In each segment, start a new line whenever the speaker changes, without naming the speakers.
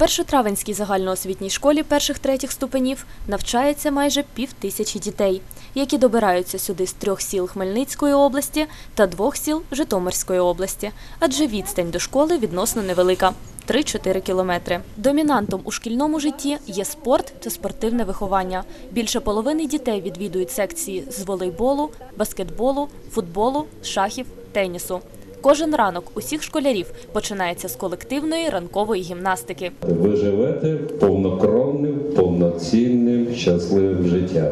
першотравенській загальноосвітній школі перших-третіх ступенів навчається майже пів тисячі дітей, які добираються сюди з трьох сіл Хмельницької області та двох сіл Житомирської області, адже відстань до школи відносно невелика. 3-4 кілометри. Домінантом у шкільному житті є спорт та спортивне виховання. Більше половини дітей відвідують секції з волейболу, баскетболу, футболу, шахів, тенісу. Кожен ранок усіх школярів починається з колективної ранкової гімнастики.
Ви живете повнокровним, повноцінним, щасливим життям.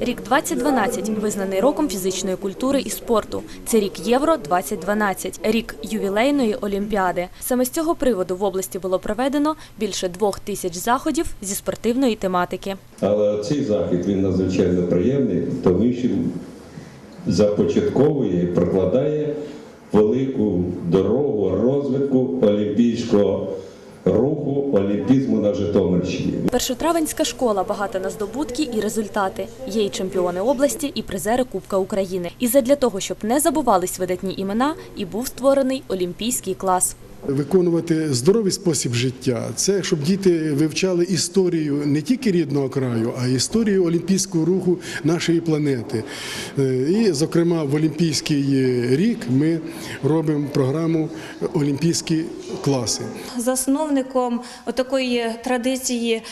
Рік 2012 визнаний роком фізичної культури і спорту. Це рік Євро 2012, рік ювілейної олімпіади. Саме з цього приводу в області було проведено більше двох тисяч заходів зі спортивної тематики.
Але цей захід він надзвичайно приємний, тому що започатковує і прокладає велику дорогу розвитку олімпійського руху, олімпізму на Житомирщині.
Першотравенська школа багата на здобутки і результати. Є і чемпіони області, і призери Кубка України. І задля того, щоб не забувались видатні імена, і був створений олімпійський клас.
Виконувати здоровий спосіб життя це щоб діти вивчали історію не тільки рідного краю, а й історію олімпійського руху нашої планети. Е, І, зокрема, в Олімпійський рік ми робимо програму Олімпійські класи.
Засновником такої традиції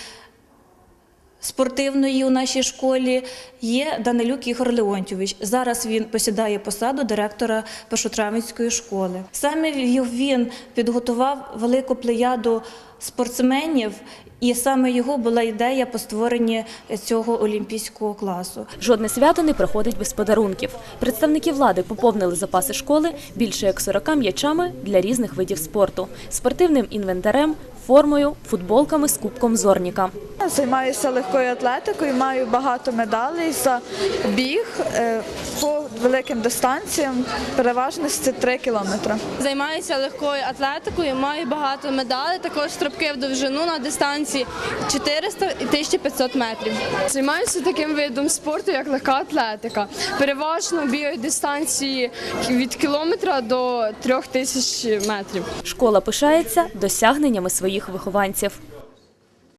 спортивної у нашій школі є Данилюк Ігор Леонтьович. Зараз він посідає посаду директора Першотравенської школи. Саме він підготував велику плеяду спортсменів, і саме його була ідея по створенні цього олімпійського класу.
Жодне свято не проходить без подарунків. Представники влади поповнили запаси школи більше як 40 м'ячами для різних видів спорту, спортивним інвентарем, формою, футболками з кубком зорніка.
Займаюся легкою атлетикою, маю багато медалей за біг е, по великим дистанціям, переважності 3 кілометри.
Займаюся легкою атлетикою, маю багато медалей, також стрибки в довжину на дистанції 400 і 1500 метрів.
Займаюся таким видом спорту, як легка атлетика. Переважно бігаю дистанції від кілометра до трьох тисяч метрів.
Школа пишається досягненнями своїх вихованців.